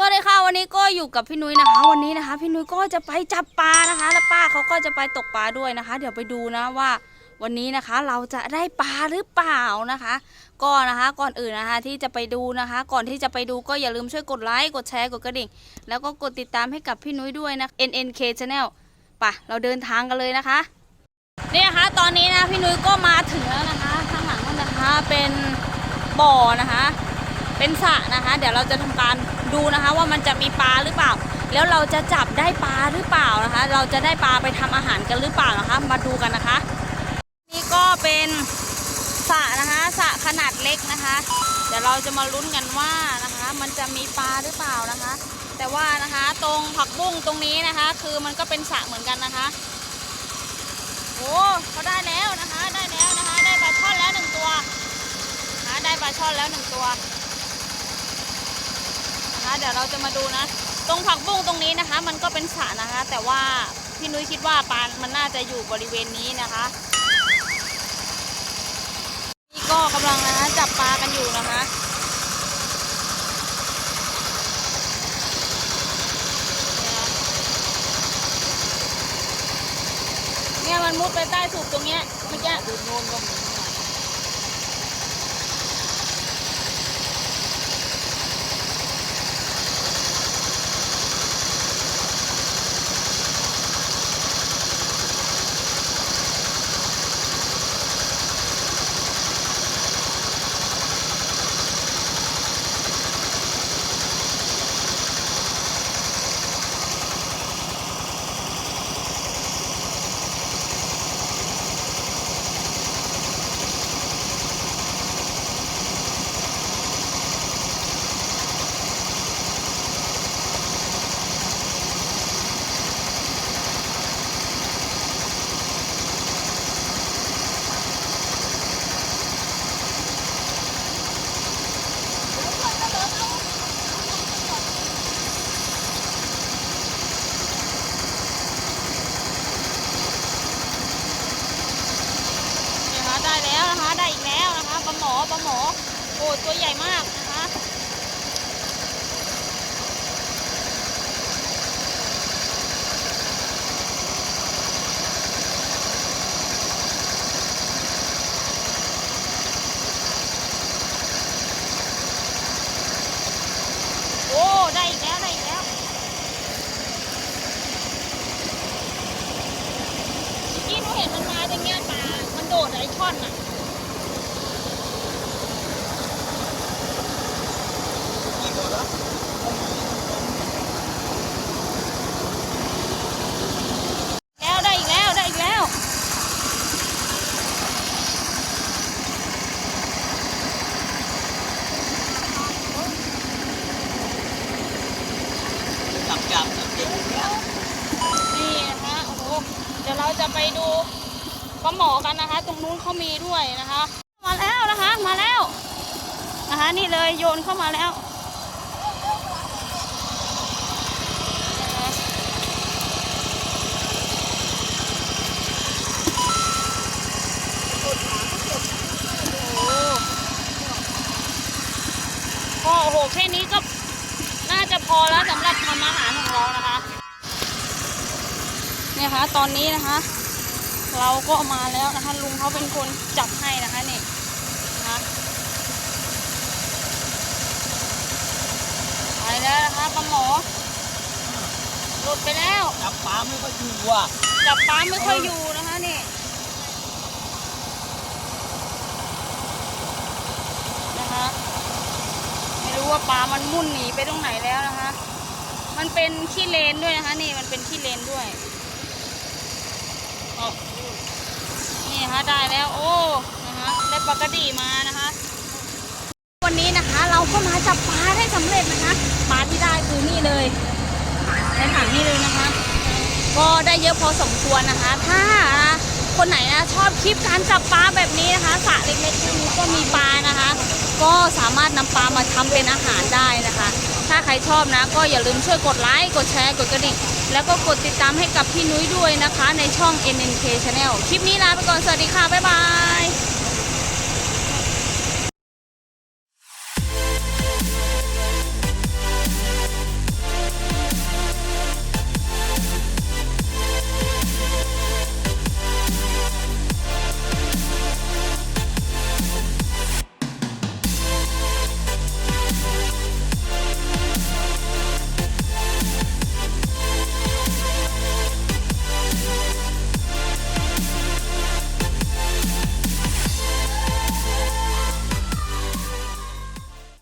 สวัสดีค่ะวันนี้ก็อยู่กับพี่นุ้ยนะคะ วันนี้นะคะ พี่นุ้ยก็จะไปจับปลานะคะ และป้าเขาก็จะไปตกปลาด้วยนะคะ เดี๋ยวไปดูนะว่า วันนี้นะคะเราจะได้ปลาหรือเปล่านะคะก็นะคะก่อนอื่นนะคะที่จะไปดูนะคะ ก่อนที่จะไปดูก็อย่าลืมช่วยกดไลค์กดแชร์กดกระดิ่ง แล้วก็กดติดตามให้กับพี่นุ้ยด้วยนะ NNK Channel ป่ะเราเดินทางกันเลยนะคะนี่นะคะตอนนี้นะพี่นุ้ยก็มาถึงแล้วนะคะ ข้างหลังนั่นนะคะเป็นบ่อนะคะ เป็นสระนะคะ เดี๋ยวเราจะทำการดูนะคะว่ามันจะมีปลาหรือเปล่า แล้วเราจะจับได้ปลาหรือเปล่านะคะ เราจะได้ปลาไปทำอาหารกันหรือเปล่านะคะ มาดูกันนะคะ นี่ก็เป็นสระนะคะสระขนาดเล็กนะคะ เดี๋ยวเราจะมาลุ้นกันว่านะคะ มันจะมีปลาหรือเปล่านะคะ แต่ว่านะคะตรงผักบุ้งตรงนี้นะคะ คือมันก็เป็นสระเหมือนกันนะคะโอ้เขาได้แล้วนะคะ ได้แล้วนะคะ ได้ปลาช่อนแล้วหนึ่งตัวนะได้ปลาช่อนแล้วหนึ่งตัว นะคะ เดี๋ยวเราจะมาดูนะ ตรงผักบุ้งตรงนี้นะคะ มันก็เป็นสระนะคะ แต่ว่าพี่นุ้ยคิดว่าปลามันน่าจะอยู่บริเวณนี้นะคะนี่ก็กำลังนะคะจับปลากันอยู่นะคะเนี่ยมันมุดไปใต้สูบตรงเนี้ยเมื่อกี้ ดูโน่นก็มี นี่นะคะได้แล้วนะคะ ได้อีกแล้วนะคะ ปลาหมอปลาหมอโอ้ตัวใหญ่มากนะคะโอ้ได้แล้วได้แล้วเมื่อกี้หนูเห็นมันมาอย่างเงี้ยปลามันโดดไอช่อนอะ นี่หมดแล้ว แล้วได้อีกแล้วได้อีกแล้ว จับนี่นะคะโอ้โหเดี๋ยวเราจะไปดูปลาหมอกันนะคะ ตรงนู้นเขามีด้วยนะคะ มาแล้วนะคะมาแล้วนะคะนี่เลยโยนเข้ามาแล้วโอ้โหแค่นี้ก็ เนี่ยคะตอนนี้นะคะ เราก็มาแล้วนะคะ ลุงเขาเป็นคนจับให้นะคะนี่นะคะไปแล้วนะคะปลาหมอหลุดไปแล้ว จับปลาไม่ค่อยอยู่อะจับปลาไม่ค่อยอยู่นะคะนี่นะคะไม่รู้ว่าปลามันมุ่นหนีไปตรงไหนแล้วนะคะ มันเป็นขี้เลนด้วยนะคะ นี่มันเป็นขี้เลนด้วยเอ้า นี่นะคะได้แล้วโอ้นะคะได้ปลากระดีมานะคะ วันนี้นะคะเราก็มาจับปลาได้สำเร็จนะคะปลาที่ได้คือนี่เลยในถังนี่เลยนะคะ ก็ได้เยอะพอสมควรนะคะ ถ้าคนไหนนะชอบคลิปการจับปลาแบบนี้นะคะสระเล็กๆแค่นี้ก็มีปลานะคะ ก็สามารถนำปลามาทำเป็นอาหารได้นะคะ ถ้าใครชอบนะ ก็อย่าลืมช่วยกดไลค์ กดแชร์ กดกระดิ่ง แล้วก็กดติดตามให้กับพี่นุ้ยด้วยนะคะ ในช่อง NNK Channel คลิปนี้ลาไปก่อน สวัสดีค่ะ บ๊ายบาย